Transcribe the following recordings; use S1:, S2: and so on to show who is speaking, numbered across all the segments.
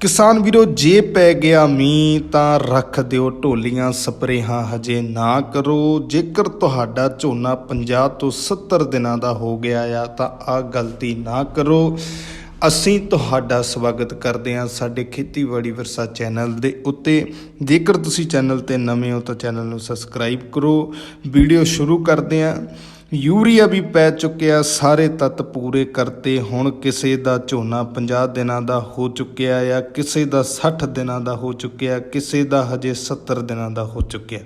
S1: ਕਿਸਾਨ ਵੀਰੋ, ਜੇ ਪੈ ਗਿਆ ਮੀਂਹ ਤਾਂ ਰੱਖ ਦਿਓ ਢੋਲੀਆਂ ਸਪਰੇਹਾਂ, ਹਜੇ ਨਾ ਕਰੋ। ਜੇਕਰ ਤੁਹਾਡਾ ਝੋਨਾ 50 ਤੋਂ 70 ਦਿਨਾਂ ਦਾ ਹੋ ਗਿਆ ਆ, ਤਾਂ ਆ ਗਲਤੀ ਨਾ ਕਰੋ। ਅਸੀਂ ਤੁਹਾਡਾ ਸਵਾਗਤ ਕਰਦੇ ਹਾਂ ਸਾਡੇ ਖੇਤੀਬਾੜੀ ਵਿਰਸਾ ਚੈਨਲ ਦੇ ਉੱਤੇ। ਜੇਕਰ ਤੁਸੀਂ ਚੈਨਲ ਤੇ ਨਵੇਂ ਹੋ ਤਾਂ ਚੈਨਲ ਨੂੰ ਸਬਸਕ੍ਰਾਈਬ ਕਰੋ। ਵੀਡੀਓ ਸ਼ੁਰੂ ਕਰਦੇ ਹਾਂ। ਯੂਰੀਆ ਵੀ ਪੈ ਚੁੱਕਿਆ, ਸਾਰੇ ਤੱਤ ਪੂਰੇ ਕਰਤੇ। ਹੁਣ ਕਿਸੇ ਦਾ ਝੋਨਾ 50 ਦਿਨਾਂ ਦਾ ਹੋ ਚੁੱਕਿਆ ਆ, ਕਿਸੇ ਦਾ 60 ਦਿਨਾਂ ਦਾ ਹੋ ਚੁੱਕਿਆ, ਕਿਸੇ ਦਾ ਹਜੇ 70 ਦਿਨਾਂ ਦਾ ਹੋ ਚੁੱਕਿਆ।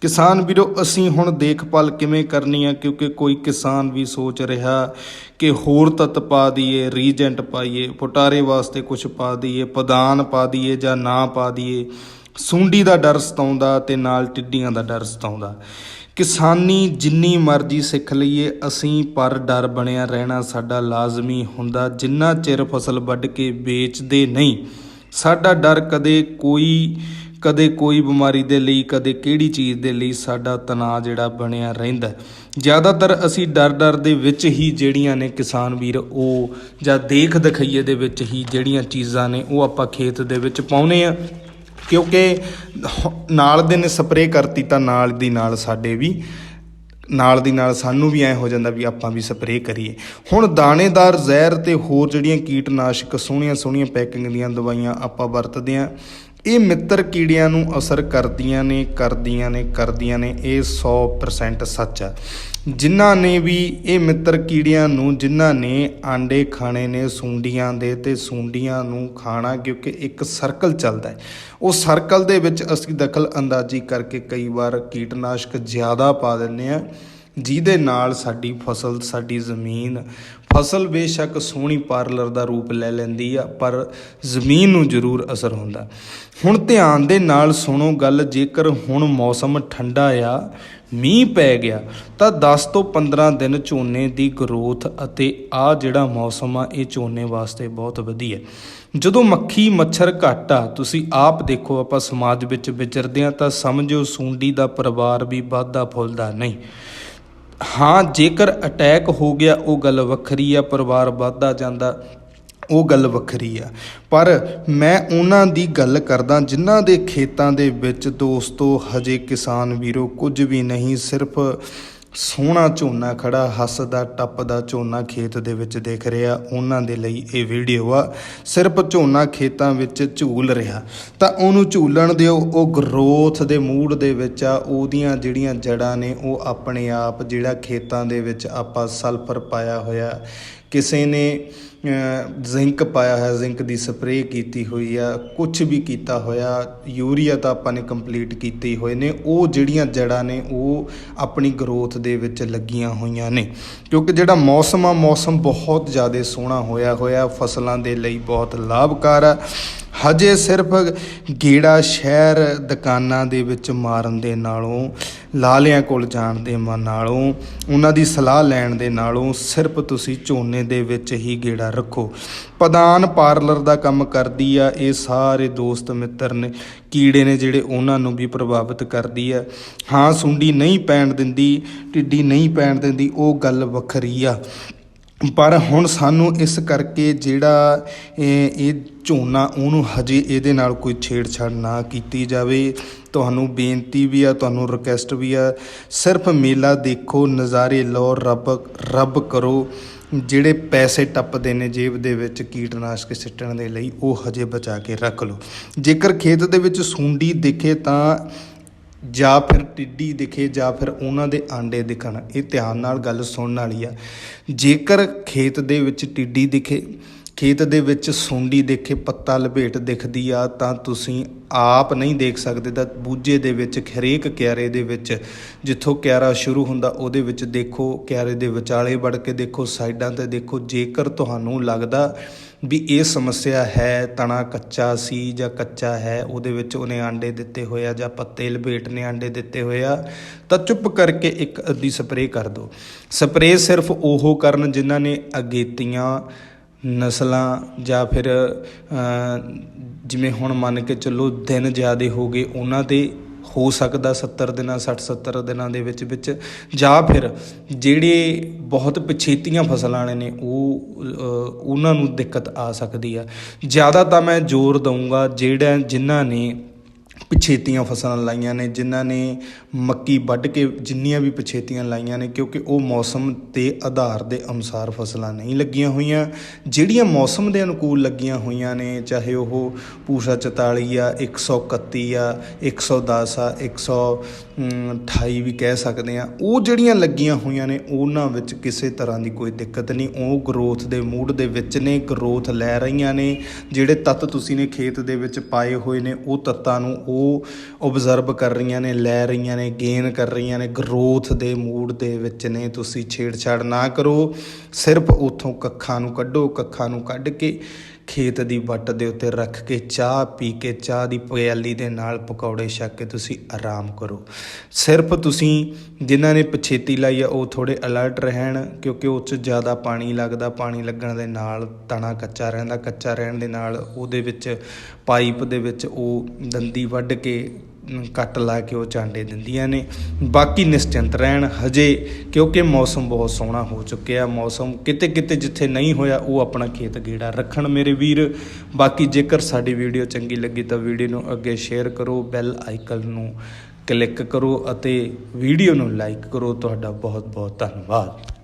S1: ਕਿਸਾਨ ਵੀਰੋ, ਅਸੀਂ ਹੁਣ ਦੇਖਭਾਲ ਕਿਵੇਂ ਕਰਨੀ ਆ? ਕਿਉਂਕਿ ਕੋਈ ਕਿਸਾਨ ਵੀ ਸੋਚ ਰਿਹਾ ਕਿ ਹੋਰ ਤੱਤ ਪਾ ਦਈਏ, ਰੀਜੈਂਟ ਪਾਈਏ, ਪੋਟਾਰੇ ਵਾਸਤੇ ਕੁਝ ਪਾ ਦਈਏ, ਪਦਾਨ ਪਾ ਦਈਏ ਜਾਂ ਨਾ ਪਾ ਦਈਏ। ਸੁੰਡੀ ਦਾ ਡਰ ਸਤਾਉਂਦਾ ਤੇ ਨਾਲ ਟਿੱਡੀਆਂ ਦਾ ਡਰ ਸਤਾਉਂਦਾ। ਕਿਸਾਨੀ ਜਿੰਨੀ ਮਰਜ਼ੀ ਸਿੱਖ ਲਈਏ, ਅਸੀਂ ਪਰ ਡਰ ਬਣਿਆ ਰਹਿਣਾ ਸਾਡਾ ਲਾਜ਼ਮੀ ਹੁੰਦਾ। ਜਿੰਨਾ ਚਿਰ ਫਸਲ ਵੱਢ ਕੇ ਵੇਚਦੇ ਨਹੀਂ, ਸਾਡਾ ਡਰ ਕਦੇ ਕੋਈ ਕਦੇ ਕੋਈ ਬਿਮਾਰੀ ਦੇ ਲਈ, ਕਦੇ ਕਿਹੜੀ ਚੀਜ਼ ਦੇ ਲਈ ਸਾਡਾ ਤਣਾਅ ਜਿਹੜਾ ਬਣਿਆ ਰਹਿੰਦਾ। ਜ਼ਿਆਦਾਤਰ ਅਸੀਂ ਡਰ ਡਰ ਦੇ ਵਿੱਚ ਹੀ ਜਿਹੜੀਆਂ ਨੇ ਕਿਸਾਨ ਵੀਰ, ਉਹ ਜਾਂ ਦੇਖ ਦਿਖਾਈਏ ਦੇ ਵਿੱਚ ਹੀ ਜਿਹੜੀਆਂ ਚੀਜ਼ਾਂ ਨੇ, ਉਹ ਆਪਾਂ ਖੇਤ ਦੇ ਵਿੱਚ ਪਾਉਨੇ ਆ ਕਿਉਂਕਿ ਨਾਲ ਦਿਨ ਨੇ ਸਪਰੇਅ ਕਰਤੀ ਤਾਂ ਨਾਲ ਦੀ ਨਾਲ ਸਾਡੇ ਵੀ, ਨਾਲ ਦੀ ਨਾਲ ਸਾਨੂੰ ਵੀ ਐ ਹੋ ਜਾਂਦਾ ਵੀ ਆਪਾਂ ਵੀ ਸਪਰੇਅ ਕਰੀਏ। ਹੁਣ ਦਾਣੇਦਾਰ ਜ਼ਹਿਰ ਤੇ ਹੋਰ ਜਿਹੜੀਆਂ ਕੀਟਨਾਸ਼ਕ ਸੋਹਣੀਆਂ ਸੋਹਣੀਆਂ ਪੈਕਿੰਗ ਦੀਆਂ ਦਵਾਈਆਂ ਆਪਾਂ ਵਰਤਦੇ ਆ ਇਹ ਮਿੱਤਰ ਕੀੜਿਆਂ ਨੂੰ ਅਸਰ ਕਰਦੀਆਂ ਨੇ ਕਰਦੀਆਂ ਨੇ ਕਰਦੀਆਂ ਨੇ, ਇਹ 100% ਸੱਚ ਆ। ਜਿਨ੍ਹਾਂ ਨੇ ਵੀ ਇਹ ਮਿੱਤਰ ਕੀੜਿਆਂ ਨੂੰ, ਜਿਨ੍ਹਾਂ ਨੇ ਆਂਡੇ ਖਾਣੇ ਨੇ ਸੁੰਡੀਆਂ ਦੇ ਤੇ ਸੁੰਡੀਆਂ ਨੂੰ ਖਾਣਾ, ਕਿਉਂਕਿ ਇੱਕ ਸਰਕਲ ਚੱਲਦਾ ਹੈ। ਉਹ ਸਰਕਲ ਦੇ ਵਿੱਚ ਅਸੀਂ ਦਖਲ ਅੰਦਾਜ਼ੀ ਕਰਕੇ ਕਈ ਵਾਰ ਕੀਟਨਾਸ਼ਕ ਜ਼ਿਆਦਾ ਪਾ ਦਿੰਦੇ ਆ ਜਿਹਦੇ ਨਾਲ ਸਾਡੀ ਫਸਲ, ਸਾਡੀ ਜ਼ਮੀਨ ਫਸਲ ਬੇਸ਼ੱਕ ਸੋਹਣੀ ਪਾਰਲਰ ਦਾ ਰੂਪ ਲੈ ਲੈਂਦੀ ਆ, ਪਰ ਜ਼ਮੀਨ ਨੂੰ ਜ਼ਰੂਰ ਅਸਰ ਹੁੰਦਾ। ਹੁਣ ਧਿਆਨ ਦੇ ਨਾਲ ਸੁਣੋ ਗੱਲ, ਜੇਕਰ ਹੁਣ ਮੌਸਮ ਠੰਡਾ ਆ, ਮੀਂਹ ਪੈ ਗਿਆ, ਤਾਂ 10 ਤੋਂ 15 ਦਿਨ ਝੋਨੇ ਦੀ ਗਰੋਥ ਅਤੇ ਆ ਜਿਹੜਾ ਮੌਸਮ ਆ, ਇਹ ਝੋਨੇ ਵਾਸਤੇ ਬਹੁਤ ਵਧੀਆ ਜਦੋਂ ਮੱਖੀ ਮੱਛਰ ਘੱਟ ਆ, ਤੁਸੀਂ ਆਪ ਦੇਖੋ, ਆਪਾਂ ਸਮਾਜ ਵਿੱਚ ਵਿਚਰਦੇ ਆ ਤਾਂ ਸਮਝੋ ਸੁੰਡੀ ਦਾ ਪਰਿਵਾਰ ਵੀ ਵਾਧਾ ਫੁੱਲਦਾ ਨਹੀਂ। ਹਾਂ, ਜੇਕਰ ਅਟੈਕ ਹੋ ਗਿਆ, ਉਹ ਗੱਲ ਵੱਖਰੀ ਆ, ਪਰਿਵਾਰ ਵੱਧਦਾ ਜਾਂਦਾ, ਉਹ ਗੱਲ ਵੱਖਰੀ ਆ। ਪਰ ਮੈਂ ਉਹਨਾਂ ਦੀ ਗੱਲ ਕਰਦਾ, ਜਿਨ੍ਹਾਂ ਦੇ ਖੇਤਾਂ ਦੇ ਵਿੱਚ ਦੋਸਤੋ, ਹਜੇ ਕਿਸਾਨ ਵੀਰੋ, ਕੁਝ ਵੀ ਨਹੀਂ, ਸਿਰਫ ਸੋਹਣਾ ਝੋਨਾ ਖੜਾ, ਹੱਸਦਾ, ਟੱਪਦਾ ਝੋਨਾ ਖੇਤ ਦੇ ਵਿੱਚ ਦੇਖ ਰਿਹਾ, ਉਹਨਾਂ ਦੇ ਲਈ ਇਹ ਵੀਡੀਓ ਆ। ਸਿਰਫ ਝੋਨਾ ਖੇਤਾਂ ਵਿੱਚ ਝੂਲ ਰਿਹਾ। ਤਾਂ ਉਹਨੂੰ ਝੂਲਣ ਦਿਓ, ਉਹ ਗਰੋਥ ਦੇ ਮੂਡ ਦੇ ਵਿੱਚ ਆ, ਉਹਦੀਆਂ ਜਿਹੜੀਆਂ ਜੜਾਂ ਨੇ, ਉਹ ਆਪਣੇ ਆਪ ਜਿਹੜਾ ਖੇਤਾਂ ਦੇ ਵਿੱਚ ਆਪਾਂ ਸਲਫਰ ਪਾਇਆ ਹੋਇਆ ਕਿਸੇ ਨੇ ਜ਼ਿੰਕ ਪਾਇਆ ਹੋਇਆ, ਜ਼ਿੰਕ ਦੀ ਸਪਰੇਅ ਕੀਤੀ ਹੋਈ ਆ ਕੁਝ ਵੀ ਕੀਤਾ ਹੋਇਆ, ਯੂਰੀਆ ਤਾਂ ਆਪਾਂ ਨੇ ਕੰਪਲੀਟ ਕੀਤੇ ਹੋਏ ਨੇ, ਉਹ ਜਿਹੜੀਆਂ ਜੜਾਂ ਨੇ, ਉਹ ਆਪਣੀ ਗਰੋਥ ਦੇ ਵਿੱਚ ਲੱਗੀਆਂ ਹੋਈਆਂ ਨੇ। ਕਿਉਂਕਿ ਜਿਹੜਾ ਮੌਸਮ ਆ, ਮੌਸਮ ਬਹੁਤ ਜ਼ਿਆਦਾ ਸੋਹਣਾ ਹੋਇਆ ਹੋਇਆ, ਫਸਲਾਂ ਦੇ ਲਈ ਬਹੁਤ ਲਾਭਕਾਰ ਆ। ਹਜੇ ਸਿਰਫ ਗੇੜਾ ਸ਼ਹਿਰ ਦੁਕਾਨਾਂ ਦੇ ਵਿੱਚ ਮਾਰਨ ਦੇ ਨਾਲੋਂ ਲਾਲਿਆਂ ਕੋਲ ਜਾਣ ਦੇ ਮਨ ਨਾਲੋਂ, ਉਹਨਾਂ ਦੀ ਸਲਾਹ ਲੈਣ ਦੇ ਨਾਲੋਂ ਸਿਰਫ ਤੁਸੀਂ ਝੋਨੇ ਦੇ ਵਿੱਚ ਹੀ ਗੇੜਾ ਰੱਖੋ। ਪਦਾਨ ਪਾਰਲਰ ਦਾ ਕੰਮ ਕਰਦੀ ਆ, ਇਹ ਸਾਰੇ ਦੋਸਤ ਮਿੱਤਰ ਨੇ, ਕੀੜੇ ਨੇ ਜਿਹੜੇ ਉਹਨਾਂ ਨੂੰ ਵੀ ਪ੍ਰਭਾਵਿਤ ਕਰਦੀ ਆ। ਹਾਂ, ਸੁੰਡੀ ਨਹੀਂ ਪੈਣ ਦਿੰਦੀ ਟਿੱਡੀ ਨਹੀਂ ਪੈਣ ਦਿੰਦੀ, ਉਹ ਗੱਲ ਵੱਖਰੀ ਆ। ਪਰ ਹੁਣ ਸਾਨੂੰ ਇਸ ਕਰਕੇ ਜਿਹੜਾ ਇਹ ਇਹ ਝੋਨਾ ਉਹਨੂੰ ਹਜੇ ਇਹਦੇ ਨਾਲ ਕੋਈ ਛੇੜਛਾੜ ਨਾ ਕੀਤੀ ਜਾਵੇ। ਤੁਹਾਨੂੰ ਬੇਨਤੀ ਵੀ ਆ, ਤੁਹਾਨੂੰ ਰਿਕਵੈਸਟ ਵੀ ਆ, ਸਿਰਫ ਮੇਲਾ ਦੇਖੋ, ਨਜ਼ਾਰੇ ਲਓ, ਰੱਬ ਰੱਬ ਕਰੋ। ਜਿਹੜੇ ਪੈਸੇ ਟੱਪਦੇ ਨੇ ਜੇਬ ਦੇ ਵਿੱਚ ਕੀਟਨਾਸ਼ਕ ਸਿੱਟਣ ਦੇ ਲਈ, ਉਹ ਹਜੇ ਬਚਾ ਕੇ ਰੱਖ ਲਓ। ਜੇਕਰ ਖੇਤ ਦੇ ਵਿੱਚ ਸੁੰਡੀ ਦਿਖੇ ਤਾਂ ਜਾਂ ਫਿਰ ਟਿੱਡੀ ਦਿਖੇ ਜਾਂ ਫਿਰ ਉਹਨਾਂ ਦੇ ਆਂਡੇ ਦਿਖਣ, ਇਹ ਧਿਆਨ ਨਾਲ ਗੱਲ ਸੁਣਨ ਵਾਲੀ ਆ। ਜੇਕਰ ਖੇਤ ਦੇ ਵਿੱਚ ਟਿੱਡੀ ਦਿਖੇ ਖੇਤ ਦੇ ਵਿੱਚ ਸੁੰਡੀ ਦੇਖੇ ਪੱਤਾ ਲਪੇਟ ਦਿਖਦੀ ਆ, ਤਾਂ ਤੁਸੀਂ ਆਪ ਨਹੀਂ ਦੇਖ ਸਕਦੇ। ਤਾਂ ਬੂਝੇ ਦੇ ਵਿੱਚ, ਹਰੇਕ ਕਿਆਰੇ ਦੇ ਵਿੱਚ ਜਿੱਥੋਂ ਕਿਆਰਾ ਸ਼ੁਰੂ ਹੁੰਦਾ, ਉਹਦੇ ਵਿੱਚ ਦੇਖੋ, ਕਿਆਰੇ ਦੇ ਵਿਚਾਲੇ ਵੜ ਕੇ ਦੇਖੋ, ਸਾਈਡਾਂ ਤੇ ਦੇਖੋ, ਜੇਕਰ ਤੁਹਾਨੂੰ ਲੱਗਦਾ ਵੀ ਇਹ ਸਮੱਸਿਆ ਹੈ, ਤਣਾ ਕੱਚਾ ਸੀ ਜਾਂ ਕੱਚਾ ਹੈ, ਉਹਦੇ ਵਿੱਚ ਉਹਨੇ ਆਂਡੇ ਦਿੱਤੇ ਹੋਏ ਆ ਜਾਂ ਪੱਤੇ ਲਪੇਟ ਨੇ ਆਂਡੇ ਦਿੱਤੇ ਹੋਏ ਆ, ਤਾਂ ਚੁੱਪ ਕਰਕੇ ਇੱਕ ਅੱਧੀ ਸਪਰੇਅ ਕਰ ਦਿਓ। ਸਪਰੇਅ ਸਿਰਫ ਉਹ ਕਰਨ ਜਿਨ੍ਹਾਂ ਨੇ ਅਗੇਤੀਆਂ ਨਸਲਾਂ ਜਾਂ ਫਿਰ ਜਿਵੇਂ ਹੁਣ ਮੰਨ ਕੇ ਚੱਲੋ ਦਿਨ ਜ਼ਿਆਦਾ ਹੋ ਗਏ, ਉਹਨਾਂ 'ਤੇ ਹੋ ਸਕਦਾ 70 ਦਿਨਾਂ 60 70 ਦਿਨਾਂ ਦੇ ਵਿੱਚ ਵਿੱਚ, ਜਾਂ ਫਿਰ ਜਿਹੜੇ ਬਹੁਤ ਪਛੇਤੀਆਂ ਫਸਲਾਂ ਵਾਲੇ ਨੇ, ਉਹ ਉਹਨਾਂ ਨੂੰ ਦਿੱਕਤ ਆ ਸਕਦੀ ਆ। ਜ਼ਿਆਦਾ ਤਾਂ ਮੈਂ ਜ਼ੋਰ ਦਊਂਗਾ ਜਿਹੜਾ ਜਿਨ੍ਹਾਂ ਨੇ ਪਛੇਤੀਆਂ ਫਸਲਾਂ ਲਾਈਆਂ ਨੇ, ਜਿਨ੍ਹਾਂ ਨੇ ਮੱਕੀ ਵੱਢ ਕੇ ਜਿੰਨੀਆਂ ਵੀ ਪਛੇਤੀਆਂ ਲਾਈਆਂ ਨੇ, ਕਿਉਂਕਿ ਉਹ ਮੌਸਮ ਦੇ ਆਧਾਰ ਦੇ ਅਨੁਸਾਰ ਫਸਲਾਂ ਨਹੀਂ ਲੱਗੀਆਂ ਹੋਈਆਂ। ਜਿਹੜੀਆਂ ਮੌਸਮ ਦੇ ਅਨੁਕੂਲ ਲੱਗੀਆਂ ਹੋਈਆਂ ਨੇ, ਚਾਹੇ ਉਹ ਪੂਸਾ 44 ਆ 131 ਆ 110 ਆ 128 ਵੀ ਕਹਿ ਸਕਦੇ ਆ, ਉਹ ਜਿਹੜੀਆਂ ਲੱਗੀਆਂ ਹੋਈਆਂ ਨੇ, ਉਹਨਾਂ ਵਿੱਚ ਕਿਸੇ ਤਰ੍ਹਾਂ ਦੀ ਕੋਈ ਦਿੱਕਤ ਨਹੀਂ। ਉਹ ਗਰੋਥ ਦੇ ਮੂਡ ਦੇ ਵਿੱਚ ਨੇ, ਗਰੋਥ ਲੈ ਰਹੀਆਂ ਨੇ। ਜਿਹੜੇ ਤੱਤ ਤੁਸੀਂ ਨੇ ਖੇਤ ਦੇ ਵਿੱਚ ਪਾਏ ਹੋਏ ਨੇ, ਉਹ ਤੱਤਾਂ ਨੂੰ ਉਹ ਉਹ ਓਬਜ਼ਰਵ ਕਰ ਰਹੀਆਂ ਨੇ, ਲੈ ਰਹੀਆਂ ਨੇ ਗੇਨ ਕਰ ਰਹੀਆਂ ਨੇ ਗਰੋਥ ਦੇ ਮੂਡ ਦੇ ਵਿੱਚ ਨੇ, ਤੁਸੀਂ ਛੇੜਛਾੜ ਨਾ ਕਰੋ। ਸਿਰਫ ਉਥੋਂ ਕੱਖਾਂ ਨੂੰ ਕੱਢੋ, ਕੱਖਾਂ ਨੂੰ ਕੱਢ ਕੇ ਖੇਤ ਦੀ ਵੱਟ ਦੇ ਉੱਤੇ ਰੱਖ ਕੇ ਚਾਹ ਪੀ ਕੇ ਚਾਹ ਦੀ ਪਿਆਲੀ ਦੇ ਨਾਲ ਪਕੌੜੇ ਛੱਕ ਕੇ ਤੁਸੀਂ ਆਰਾਮ ਕਰੋ। ਸਿਰਫ ਤੁਸੀਂ ਜਿਨ੍ਹਾਂ ਨੇ ਪਛੇਤੀ ਲਾਈ ਆ, ਉਹ ਥੋੜੇ ਅਲਰਟ ਰਹਿਣ ਕਿਉਂਕਿ ਉਹ 'ਚ ਜ਼ਿਆਦਾ ਪਾਣੀ ਲੱਗਦਾ, ਪਾਣੀ ਲੱਗਣ ਦੇ ਨਾਲ ਤਣਾ ਕੱਚਾ ਰਹਿੰਦਾ, ਕੱਚਾ ਰਹਿਣ ਦੇ ਨਾਲ ਉਹਦੇ ਵਿੱਚ ਪਾਈਪ ਦੇ ਵਿੱਚ ਉਹ ਦੰਦੀ ਵੱਢ ਕੇ ਕੱਟ ਲਾ ਕੇ ਉਹ ਚਾਂਡੇ ਦਿੰਦੀਆਂ ਨੇ। ਬਾਕੀ ਨਿਸ਼ਚਿੰਤ ਰਹਿਣ। ਹਜੇ ਕਿਉਂਕਿ ਮੌਸਮ ਬਹੁਤ ਸੋਹਣਾ ਹੋ ਚੁੱਕਿਆ। ਮੌਸਮ ਕਿਤੇ ਕਿਤੇ ਜਿੱਥੇ ਨਹੀਂ ਹੋਇਆ, ਉਹ ਆਪਣਾ ਖੇਤ ਗੇੜਾ ਰੱਖਣ ਮੇਰੇ ਵੀਰ। ਬਾਕੀ ਜੇਕਰ ਸਾਡੀ ਵੀਡੀਓ ਚੰਗੀ ਲੱਗੀ ਤਾਂ ਵੀਡੀਓ ਨੂੰ ਅੱਗੇ ਸ਼ੇਅਰ ਕਰੋ, ਬੈਲ ਆਈਕਨ ਨੂੰ ਕਲਿੱਕ ਕਰੋ ਅਤੇ ਵੀਡੀਓ ਨੂੰ ਲਾਈਕ ਕਰੋ। ਤੁਹਾਡਾ ਬਹੁਤ ਬਹੁਤ ਧੰਨਵਾਦ।